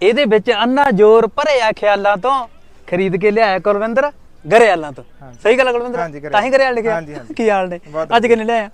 ਇਹਦੇ ਵਿੱਚ ਅੰਨਾ ਜ਼ੋਰ ਭਰਿਆ ਖਿਆਲਾਂ ਤੋਂ ਖਰੀਦ ਕੇ ਲਿਆਇਆ ਕੁਲਵਿੰਦਰ ਗਰੇਵਾਲਾਂ ਤੋਂ। ਸਹੀ ਗੱਲ ਆ ਕੁਲਵਿੰਦਰ। ਤਾਂ ਹੀ ਗਰੇਵਾਲ ਲਿਖਿਆ। ਕੀ ਹਾਲ ਨੇ? ਅੱਜ ਕਿੰਨੇ ਲਿਆਇਆ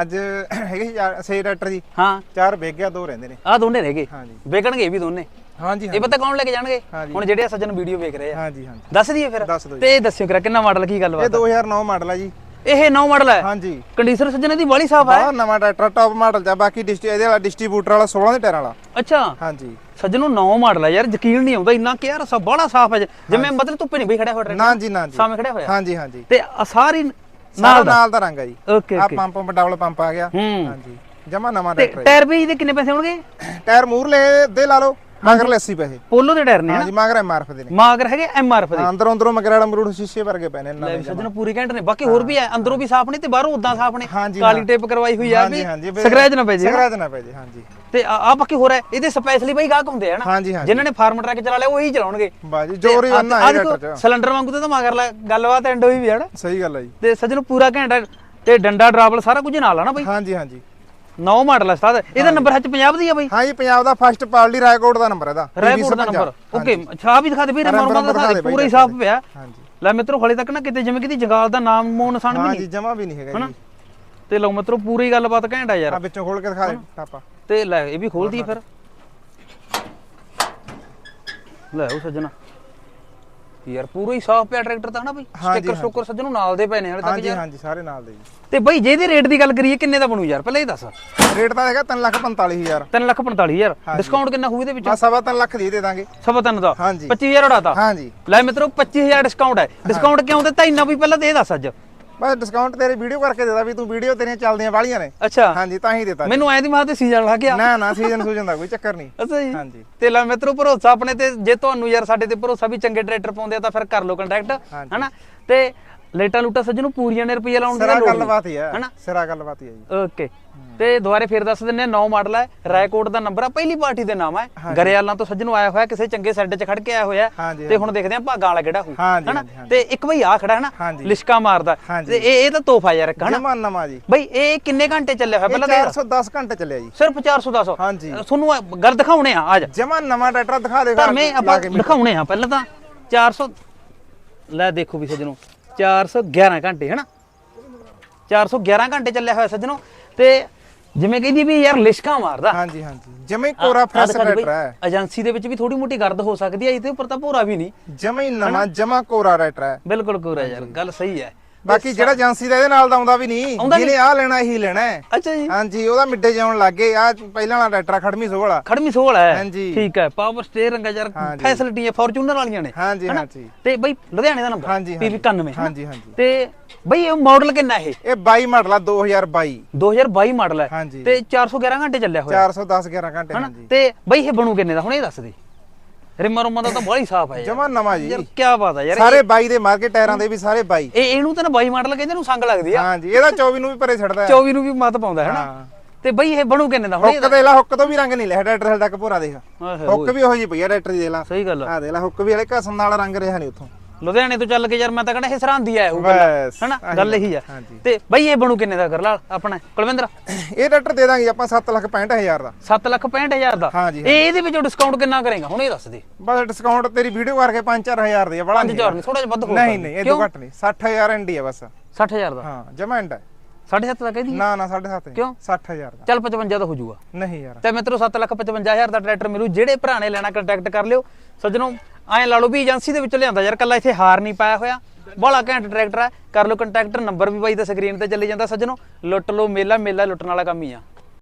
ਅੱਜ ਹੈਗੇ ਸੀ ਯਾਰ ਸੇ ਡਾਕਟਰ ਜੀ। ਹਾਂ। ਚਾਰ ਵੇਗ ਗਿਆ ਦੋ ਰਹਿੰਦੇ ਨੇ। ਆਹ ਦੋਨੇ ਰਹਿ ਗਏ? ਹਾਂਜੀ। ਵੇਚਣਗੇ ਇਹ ਵੀ ਦੋਨੇ? ਹਾਂਜੀ ਇਹ ਪਤਾ ਕੌਣ ਲੈ ਕੇ ਜਾਣਗੇ। ਹੁਣ ਜਿਹੜੇ ਆ ਸੱਜਣ ਵੀਡੀਓ ਵੇਖ ਰਹੇ ਆ। ਹਾਂਜੀ ਹਾਂਜੀ। ਦੱਸ ਦਈਏ ਫਿਰ। ਤੇ ਇਹ ਦੱਸਿਓ ਕਰਾ ਕਿੰਨਾ ਮਾਡਲ ਕੀ ਇਹ ਗੱਲਬਾਤ 2009 ਮਾਡਲ ਆ ਜੀ। ਇਹ ਨੌ ਮਾਡਲ ਹੈ ਹਾਂਜੀ। ਕੰਡੀਸ਼ਨਰ ਸੱਜਣ ਦੀ ਬੜੀ ਸਾਫ਼ ਹੈ ਨਵਾਂ ਟਰੈਕਟਰ ਟੌਪ ਮਾਡਲ ਚ ਬਾਕੀ ਡਿਸਟਰੀ ਇਹਦੇ ਵਾਲਾ ਡਿਸਟ੍ਰੀਬਿਊਟਰ ਵਾਲਾ 16 ਦੇ ਟਾਇਰਾਂ ਵਾਲਾ। ਅੱਛਾ। ਹਾਂਜੀ। ਸੱਜਣੋਂ ਨੌ ਮਾਡਲ ਹੈ ਯਾਰ ਯਕੀਨ ਨਹੀਂ ਆਉਂਦਾ ਇੰਨਾ ਕਿ ਯਾਰ ਸਭ ਬੜਾ ਸਾਫ਼ ਹੈ ਜਿਵੇਂ ਮਤਲਬ ਧੁੱਪੇ ਨਹੀਂ ਬਈ ਖੜਿਆ ਹੋਇਆ ਨਾ ਜੀ ਨਾ ਜੀ। ਸਾਹਮਣੇ ਖੜਿਆ ਹੋਇਆ? ਹਾਂਜੀ ਹਾਂਜੀ। ਤੇ ਆ ਸਾਰੀ ਨਾਲ ਨਾਲ ਦਾ ਰੰਗ ਆ ਜੀ। ਓਕੇ ਆ ਪੰਪ ਪੰਪ ਡਬਲ ਪੰਪ ਆ ਗਿਆ। ਹਾਂਜੀ। ਜਮਾ ਨਵਾਂ ਤੇ ਟਰੈਕਟਰ ਟਾਇਰ ਵੀ ਇਹਦੇ ਕਿੰਨੇ ਪੈਸੇ ਹੋਣਗੇ? ਟਾਇਰ ਮੂਰਲੇ ਦੇ ਲਾ ਲਓ। ਮਗਰ ਲੈਸੀ ਪੈਸੇ। ਪੋਲੋ ਦੇ ਟਾਇਰ ਨੇ? ਹਾਂਜੀ ਮਗਰ ਐਮਆਰਐਫ ਦੇ ਨੇ। ਮਾਗਰ ਹੈਗੇ ਐਮਆਰਐਫ ਦੇ। ਹਾਂ, ਅੰਦਰੋਂ ਅੰਦਰੋਂ ਮਗਰਾੜਾ ਮਰੂੜ ਸ਼ੀਸ਼ੇ ਵਰਗੇ ਪਏ ਨੇ ਲੈ ਨਵੇਂ ਵੀ ਸੱਜਣ ਪੂਰੀ ਘੰਟ ਨੇ। ਬਾਕੀ ਹੋਰ ਵੀ ਹੈ ਅੰਦਰੋਂ ਵੀ ਸਾਫ਼ ਨੇ ਤੇ ਬਾਹਰੋਂ ਉਦਾਂ ਸਾਫ਼ ਨੇ। ਹਾਂਜੀ, ਕਾਲੀ ਹਾਂ। ਟੇਪ ਕਰਵਾਈ ਹੋਈ ਆ ਵੀ। ਹਾਂਜੀ ਹਾਂਜੀ ਸਕ੍ਰੈਚ ਨਾ ਪੈ ਜੇ ਸਕ੍ਰੈਚ ਨਾ ਪੈ ਜੇ ਹਾਂਜੀ। ਤੇ ਆ ਆ ਬਾਕੀ ਹੋਰ ਹੈ ਇਹਦੇ ਸਪੈਸ਼ਲੀ ਬਈ ਗਾਹਕ ਹੁੰਦੇ ਆ ਨਾ। ਹਾਂਜੀ ਹਾਂਜੀ। ਜਿਨ੍ਹਾਂ ਨੇ ਫਾਰਮ ਟਰੱਕ ਚਲਾ ਲਿਆ ਉਹੀ ਚਲਾਉਣਗੇ। ਬਾਜੀ ਜੋਰ ਹੀ ਉਹਨਾਂ ਆਹ ਹੈ ਦੇਖੋ, ਟਰੈਕਟਰ ਚ। ਸਿਲੰਡਰ ਵਾਂਗੂ ਤੇ ਤਾਂ ਮਗਰ ਲੈ ਗੱਲਬਾਤ ਐਂਡ ਹੋਈ ਵੀ ਹੈ ਨਾ। ਸਹੀ ਗੱਲ ਹੈ ਜੀ। ਤੇ ਸੱਜਣ ਪੂਰਾ ਘੰਟਾ ਤੇ ਡੰਡਾ ਡਰਾਵਲ ਸਾਰਾ ਕੁਝ ਨਾਲ ਆ ਨਾ ਬਈ। ਹਾਂਜੀ ਹਾਂਜੀ। ਨੌ ਮਾਡਲ ਹੈ ਸਤਾਦ ਇਹਦਾ ਨੰਬਰ ਹੱਚ 50 ਦੀ ਆ ਬਈ? ਹਾਂ ਜੀ ਪੰਜਾਬ ਦਾ ਫਸਟ ਪਾਰਟੀ ਰਾਏਕੋਟ ਦਾ ਨੰਬਰ ਇਹਦਾ। ਰੈਕੋਰਡ ਦਾ ਨੰਬਰ ਓਕੇ ਛਾਪ ਵੀ ਦਿਖਾ ਦੇ ਬਈ ਨੰਬਰ ਨੰਬਰ ਦਿਖਾ ਦੇ ਦੇ ਪੂਰਾ ਹੀ ਸਾਫ਼ ਪਿਆ। ਹਾਂਜੀ। ਲੈ ਮਿੱਤਰੋ ਹਲੇ ਤੱਕ ਨਾ ਕਿਤੇ ਜਿਵੇਂ ਕਿਤੇ ਜੰਗਾਲ ਦਾ ਨਾਮ ਮੋ ਨਿਸ਼ਾਨ ਵੀ ਹਾਂ ਨਹੀਂ। ਜੀ ਜਮਾ ਵੀ ਨਹੀਂ ਹੈਗਾ ਜੀ। ਤੇ ਲਓ ਮਿੱਤਰੋ ਪੂਰੀ ਗੱਲਬਾਤ ਘੈਂਟ ਆ ਆ ਯਾਰ ਵਿੱਚੋਂ ਖੋਲ ਕੇ ਦਿਖਾ ਦੇ ਟਾਪਾ। ਤੇ ਲੈ ਇਹ ਵੀ ਖੋਲ ਦਈਏ ਫਿਰ। ਲੈ ਉਹ ਸੱਜਣਾ। ਯਾਰ ਪੂਰਾ ਹੀ ਸਾਫ਼ ਪਿਆ ਟਰੈਕਟਰ ਤਾਂ ਹਨਾ ਬਈ? ਸਟicker ਸਟੋਕਰ ਸੱਜਣੋਂ ਨਾਲ ਦੇ ਪਏ ਨੇ ਹਲੇ ਤੱਕ ਹਾਂਜੀ ਹਾਂਜੀ ਸਾਰੇ ਨਾਲ ਦੇ ਜੀ। ਤੇ ਬਈ ਜੇ ਇਹਦੀ ਰੇਟ ਦੀ ਗੱਲ ਕਰੀਏ ਕਿੰਨੇ ਦਾ ਬਣੂ ਯਾਰ? ਪਹਿਲਾਂ ਇਹ ਦੱਸ। ਰੇਟ ਤਾਂ ਹੈਗਾ 345000 3 ਲੱਖ 45000 ਡਿਸਕਾਊਂਟ ਕਿੰਨਾ ਹੋਊ ਇਹਦੇ ਵਿੱਚ? ਬਸ ਸਵਾ ਤਿੰਨ ਲੱਖ ਦੀ ਦੇ ਦਾਂਗੇ। ਸਵਾ ਤਿੰਨ ਦਾ? ਹਾਂਜੀ। 25000 ਉਡਾਤਾ ਹਾਂਜੀ। ਲੈ ਮਿੱਤਰੋ 25000 ਡਿਸਕਾਊਂਟ ਹੈ। ਡਿਸਕਾਊਂਟ ਕਿਉਂ ਦਿੱਤਾ? ਇੰਨਾ ਵੀ ਪਹਿਲਾਂ ਤੇ ਇਹ ਦੱਸ ਅੱਜ। ਬਸ ਡਿਸਕਾਊਂਟ ਤੇਰੀ ਵੀਡੀਓ ਕਰਕੇ ਦੇਦਾ ਵੀ ਤੂੰ ਵੀਡੀਓ ਤੇਰੀਆਂ ਚੱਲਦੀਆਂ ਵਾਲੀਆਂ ਨੇ। ਅੱਛਾ। ਹਾਂਜੀ ਤਾਂ ਹੀ ਦਿੱਤਾ ਮੈਨੂੰ ਐਂ ਦੀ ਮਾਂ ਤੇ ਸੀਜ਼ਨ ਲੱਗ ਗਿਆ। ਨਾ ਨਾ ਸੀਜ਼ਨ ਸੂਜਨ ਦਾ ਕੋਈ ਚੱਕਰ ਨਹੀਂ। ਅੱਛਾ ਜੀ। ਹਾਂਜੀ। ਤੇ ਲੈ ਮਿੱਤਰੋ ਭਰੋਸਾ ਆਪਣੇ ਤੇ ਜੇ ਤੁਹਾਨੂੰ ਯਾਰ ਸਾਡੇ ਤੇ ਭਰੋਸਾ ਵੀ ਚੰਗੇ ਟਰੈਕਟਰ ਪਾਉਂਦੇ ਆ ਤਾਂ ਫਿਰ ਕਰ ਲਓ ਕੰਟੈਕਟ। ਹਨਾ? ਤੇ ਲੇਟਾ ਲੂਟਾ ਸੱਜਣ ਨੂੰ ਪੂਰੀਆਂ ਨੇ ਰੁਪਈਆ ਲਾਉਣ ਦੀ ਸਿਰਾ ਲੋੜ ਨਹੀਂ ਗੱਲਬਾਤ ਹੀ ਹੈ ਹਨਾ? ਸਿਰਾ ਗੱਲਬਾਤ ਹੀ ਹੈ ਜੀ। ਓਕੇ। ਤੇ ਦੁਬਾਰੇ ਫੇਰ ਦੱਸ ਦਿੰਨੇ ਆ 9 ਮਾਡਲ ਹੈ ਰਾਏਕੋਟ ਦਾ ਨੰਬਰ ਆ ਪਹਿਲੀ ਪਾਰਟੀ ਦੇ ਨਾਮ ਹੈ ਗਰੇਵਾਲਾਂ ਤੋਂ ਸੱਜਣ ਨੂੰ ਆਇਆ ਹੋਇਆ ਕਿਸੇ ਚੰਗੇ ਸੈੱਟ 'ਚ ਖੜ ਕੇ ਆਇਆ ਹੋਇਆ ਹਾਂਜੀ, ਤੇ ਹੁਣ ਦੇਖਦੇ ਆ ਭਾਗਾਂ ਵਾਲਾ ਕਿਹੜਾ ਹੋਊ ਹਾਂਜੀ, ਹਨਾ। ਤੇ ਇੱਕ ਬਈ ਆ ਖੜਾ ਹੈ ਨਾ ਹਾਂਜੀ। ਲਿਸ਼ਕਾ ਮਾਰਦਾ। ਹਾਂਜੀ। ਤੇ ਇਹ ਇਹ ਤਾਂ ਤੋਹਫਾ ਯਾਰ ਇੱਕ ਹਨਾ? ਜਮਾ ਨਵਾਂ ਜੀ। ਬਈ ਇਹ ਕਿੰਨੇ ਘੰਟੇ ਚੱਲਿਆ ਹੋਇਆ? ਇਹ ਪਹਿਲਾਂ ਤਾਂ 410 ਘੰਟੇ ਚੱਲਿਆ ਜੀ। ਸਿਰਫ 410 ਹਾਂਜੀ। ਤੁਹਾਨੂੰ ਇਹ ਗੱਲ ਦਿਖਾਉਣੇ ਆ ਅੱਜ ਜਮਾ ਨਵਾਂ ਟਰੈਕਟਰ ਦਿਖਾ ਦੇ ਧਰਮੇ ਆਪਾਂ ਦਿਖਾਉਣੇ ਆ ਪਹਿਲਾਂ ਤਾਂ। 400 ਲੈ ਦੇਖੋ ਵੀ ਸੱਜਣੋ। 411 ਘੰਟੇ ਹਨਾ? 411 ਘੰਟੇ ਚੱਲਿਆ ਹੋਇਆ ਸੱਜਣੋ ਤੇ ਜਿਵੇਂ ਕਹਿੰਦੀ ਵੀ ਯਾਰ ਲਿਸ਼ਕਾ ਮਾਰਦਾ। ਹਾਂਜੀ ਹਾਂਜੀ। ਹੀ ਕੋਰਾ ਫਰੈਸ਼ ਟਰੈਕਟਰ ਹੈ। ਏਜੰਸੀ ਦੇ ਵਿੱਚ ਵੀ ਥੋੜੀ ਮੋਟੀ ਗਰਦ ਹੋ ਸਕਦੀ ਹੈ ਇਹਦੇ ਉੱਪਰ ਤਾਂ ਭੋਰਾ ਵੀ ਨਹੀਂ। ਜਮਾ ਨਵਾਂ ਜਮਾ ਕੋਰਾ ਟਰੈਕਟਰ ਹੈ। ਬਿਲਕੁਲ ਕੋਰਾ ਯਾਰ ਗੱਲ ਸਹੀ ਹੈ। ਬਾਕੀ ਜਿਹੜਾ ਏਜੰਸੀ ਦਾ ਇਹਦੇ ਨਾਲ ਦਾ ਆਉਂਦਾ ਵੀ ਨਹੀਂ ਆਉਂਦਾ ਜਿਹਨੇ ਆ ਲੈਣਾ ਇਹੀ ਲੈਣਾ ਹੈ। ਅੱਛਾ ਜੀ। ਹਾਂਜੀ ਉਹਦਾ ਮਿੱਡੇ ਜਾਉਣ ਲੱਗੇ ਆ ਪਹਿਲਾਂ ਵਾਲਾ ਟਰੈਕਟਰ ਖੜਮੀ ਸੋਹ ਵਾਲਾ ਖੜਮੀ ਸੋਲ ਹੈ। ਹਾਂਜੀ। ਠੀਕ ਹੈ ਪਾਵਰ ਸਟੀਅਰਿੰਗ ਹੈ ਯਾਰ। ਫੈਸਿਲਿਟੀਆਂ ਫੋਰਚੂਨਰ ਵਾਲੀਆਂ ਨੇ। ਹਾਂਜੀ? ਹਾਂਜੀ। ਤੇ ਬਈ ਲੁਧਿਆਣੇ ਦਾ ਨੰਬਰ ਹਾਂਜੀ, ਪੀਵੀ 91 ਹਨਾ? ਹਾਂਜੀ ਹਾਂਜੀ। ਤੇ ਬਈ ਇਹ ਮਾਡਲ ਕਿੰਨਾ ਇਹ? ਇਹ 22 ਮਾਡਲ ਆ 2022 2022 ਮਾਡਲ ਹੈ। ਤੇ 411 ਘੰਟੇ ਚੱਲਿਆ ਹੋਇਆ। 410 11 ਘੰਟੇ ਹਾਂਜੀ। ਤੇ ਬਈ ਇਹ ਬਣੂ ਕਿੰਨੇ ਦਾ? ਹੁਣ ਇਹ ਦੱਸ ਦੇ। ਰਿਮਾ ਰੁਮਾ ਦਾ ਤਾਂ ਬੜਾ ਹੀ ਸਾਫ਼ ਹੈ ਯਾਰ। ਜਮਾ ਨਵਾਂ ਜੀ। ਯਾਰ ਕੀ ਬਾਤ ਹੈ ਯਾਰ ਸਾਰੇ 22 ਦੇ ਮਾਰਕੀਟ ਟਾਇਰਾਂ ਦੇ ਵੀ ਸਾਰੇ 22 ਇਹ ਇਹਨੂੰ ਤਾਂ ਨਾ 22 ਮਾਡਲ ਕਹਿੰਦੇ ਨੂੰ ਸੰਗ ਲੱਗਦੀ ਆ। ਹਾਂਜੀ ਇਹਦਾ 24 ਨੂੰ ਵੀ ਪਰੇ ਛੱਡਦਾ ਹੈ। 24 ਨੂੰ ਵੀ ਮਤ ਪਾਉਂਦਾ ਹੈ ਨਾ। ਹਾਂ। ਤੇ ਬਈ ਇਹ ਬਣੂ ਕਿੰਨੇ ਦਾ? ਹੁਣ ਇਹ ਹੁੱਕ ਦੇ ਲਾ ਹੁੱਕ ਤੋਂ ਵੀ ਰੰਗ ਨਹੀਂ ਲਿਆ ਟਰੈਕਟਰ ਹਲ ਤੱਕ ਭੋਰਾ ਦੇਖ ਹੁੱਕ ਵੀ ਉਹੋ ਜੀ ਪਈ ਆ ਟਰੈਕਟਰ ਦੀ ਲਾ। ਸਹੀ ਗੱਲ ਆ। ਦੇਖ ਲਾ ਹੁੱਕ ਵੀ ਹਲੇ ਘਸਮ ਨਾਲ ਰੰਗ ਰਿਹਾ ਨਹੀਂ ਉੱਥੋਂ। ਲੁਧਿਆਣੇ ਤੋਂ ਚੱਲ ਕੇ ਯਾਰ ਮੈਂ ਤਾਂ ਕਹਿੰਦਾ ਇਹ ਸਰਾਂਦੀ ਆਇਆ ਹੋਊਗਾ ਬਸ ਹਨਾ? ਆਹੀ ਗੱਲ ਇਹੀ ਆ। ਹਾਂਜੀ। ਤੇ ਬਈ ਇਹ ਬਣੂ ਕਿੰਨੇ ਦਾ ਗਰਲਾਲ ਆਪਣਾ? ਕੁਲਵਿੰਦਰ? ਇਹ ਟਰੈਕਟਰ ਦੇ ਦਾਂਗੇ ਆਪਾਂ 7 ਲੱਖ 65000 ਦਾ। 7 ਲੱਖ 65000 ਦਾ? ਹਾਂਜੀ, ਇਹ ਇਹਦੇ ਵਿੱਚੋਂ ਡਿਸਕਾਊਂਟ ਕਿੰਨਾ ਕਰੇਗਾ? ਹੁਣ ਇਹ ਦੱਸ ਦੇ। ਬਸ ਡਿਸਕਾਊਂਟ ਤੇਰੀ ਵੀਡੀਓ ਕਰਕੇ 5-4000 ਦੀ ਆ ਬੜਾ 5000 ਨਹੀਂ ਥੋੜਾ ਜਿਹਾ ਵੱਧ ਹੋ ਨਹੀਂ ਨਹੀਂ ਇਹ ਤੋਂ ਘੱਟ ਨਹੀਂ 60000 ਐਂਡੀ ਆ ਬਸ। 60000 ਦਾ? ਹਾਂ ਜਮਾ ਐਂਡ ਹੈ 7.5 ਦਾ ਕਹਿਦੀ ਨਾ ਨਾ 7.5 ਕਿਉਂ? 60000 ਦਾ। ਚੱਲ 55 ਦਾ ਹੋ ਜਾਊਗਾ। ਨਹੀਂ ਯਾਰ। ਤੇ ਮਿੱਤਰੋ 755000 ਦਾ ਟਰੈਕਟਰ ਮਿਲੂ ਜਿਹੜੇ ਭਰਾ ਨੇ ਲੈਣਾ ਕੰਟੈਕਟ ਕਰ ਲਿਓ। ਸੱਜਣੋ ਐਂ ਲਾ ਲਓ ਵੀ ਏਜੰਸੀ ਦੇ ਵਿੱਚੋਂ ਲਿਆਂਦਾ ਯਾਰ, ਕੱਲਾ ਇੱਥੇ ਹਾਰ ਨਹੀਂ ਪਾਇਆ ਹੋਇਆ। ਬੜਾ ਘੈਂਟ ਟਰੈਕਟਰ ਹੈ ਕਰ ਲਓ ਕੰਟੈਕਟਰ ਨੰਬਰ ਵੀ ਬਾਈ ਦਾ ਸਕਰੀਨ ਤੇ ਚੱਲੇ ਜਾਂਦਾ ਸੱਜਣੋ। ਲੁੱਟ ਲਓ, ਮੇਲਾ ਮੇਲਾ ਲੁੱਟਣ ਵਾਲਾ ਕੰਮ ਹੀ ਆ।